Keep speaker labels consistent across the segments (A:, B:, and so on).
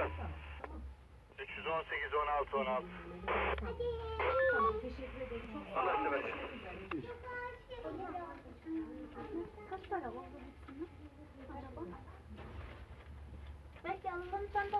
A: Buyurun. 318 16 16.
B: Tamam teşekkür ederim. Çok sağ olun.
C: Kaç para var? Araba. Belki alınmanı sen de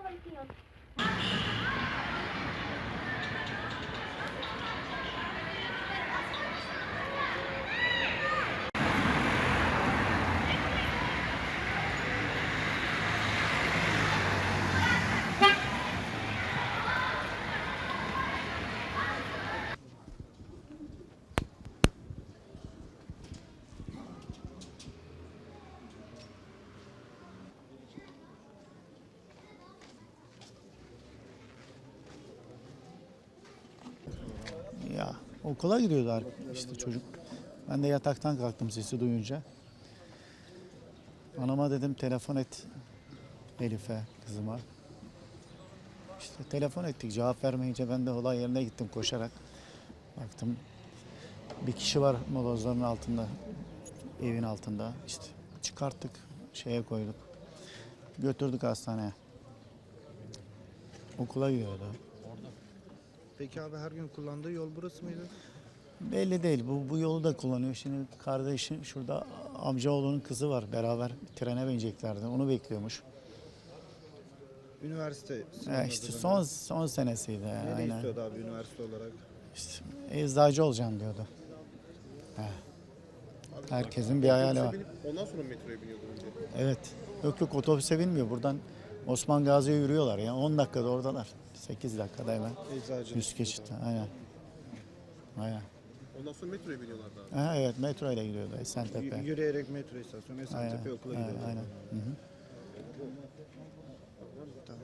D: okula gidiyordu ar- işte çocuk. Ben de yataktan kalktım sesi duyunca. Anama dedim telefon et Elif'e, kızıma. İşte telefon ettik. Cevap vermeyince ben de olay yerine gittim koşarak. Baktım bir kişi var molozların altında, evin altında. İşte çıkarttık, şeye koyduk. Götürdük hastaneye. Okula gidiyordu.
E: Peki abi her gün kullandığı yol burası mıydı?
D: Belli değil. Bu, bu yolu da kullanıyor. Şimdi kardeşin şurada amcaoğlunun kızı var. Beraber trene bineceklerdi. Onu bekliyormuş.
E: Üniversite
D: Ya
E: sınavına
D: işte
E: hazırlanıyor.
D: son son senesiydi.
E: Ne de
D: Aynen.
E: istiyordu abi üniversite olarak?
D: İşte eczacı olacağım diyordu. He. Herkesin bir hayali var.
F: Ondan sonra metroya biniyordu önce.
D: Evet. Yok yok otobüse binmiyor. Buradan Osman Gazi'ye yürüyorlar ya. 10 dakikada oradalar. 8 dakikada hemen.
E: Eczacı.
D: Üst geçitte. Aynen. Aynen.
F: Ondan sonra metroya biniyorlar daha.
D: Ha, evet metro ile gidiyordu Esentepe.
E: Y- yürüyerek metro istasyonu Esentepe aynen, okula
D: aynen. Aynen. Hı -hı. Tamam.